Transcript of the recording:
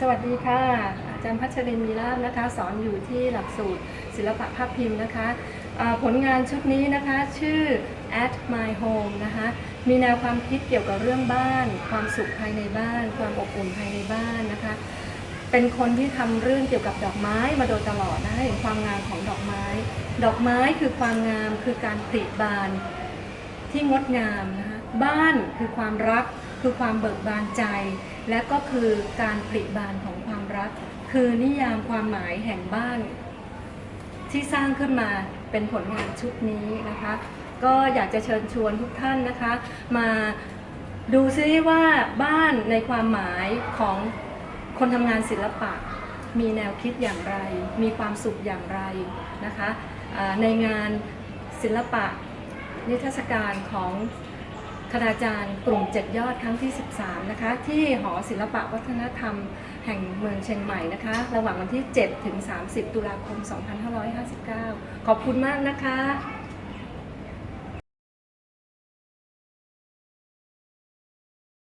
สวัสดีค่ะ อาจารย์พัชรินมีลาภนะคะ สอนอยู่ที่หลักสูตรศิลปะภาพพิมพ์นะคะผลงานชุดนี้นะคะชื่อ at my home นะคะมีแนวความคิดเกี่ยวกับเรื่องบ้าน ความสุขภายในบ้าน ความอบอุ่นภายในบ้านนะคะ เป็นคนที่ทำเรื่องเกี่ยวกับดอกไม้มาโดยตลอดนะคะเห็นความงามของดอกไม้ ดอกไม้คือความงามคือการผลิบานที่งดงามนะคะบ้านคือความรัก คือความเบิกบานใจ และก็คือการผลิบานของความรัก คือนิยามความหมายแห่งบ้าน ที่สร้างขึ้นมาเป็นผลงานชุดนี้นะคะ ก็อยากจะเชิญชวนทุกท่านนะคะ มาดูซิว่าบ้านในความหมายของคนทำงานศิลปะ มีแนวคิดอย่างไร มีความสุขอย่างไรนะคะในงานศิลปะนิทรรศการของ คณาจารย์กลุ่มเจ็ดยอดครั้งที่ 13 นะคะ ที่หอศิลปะวัฒนธรรมแห่งเมืองเชียงใหม่นะคะ ระหว่างวันที่ 7 ถึง 30 ตุลาคม 2559 ขอบคุณมากนะคะ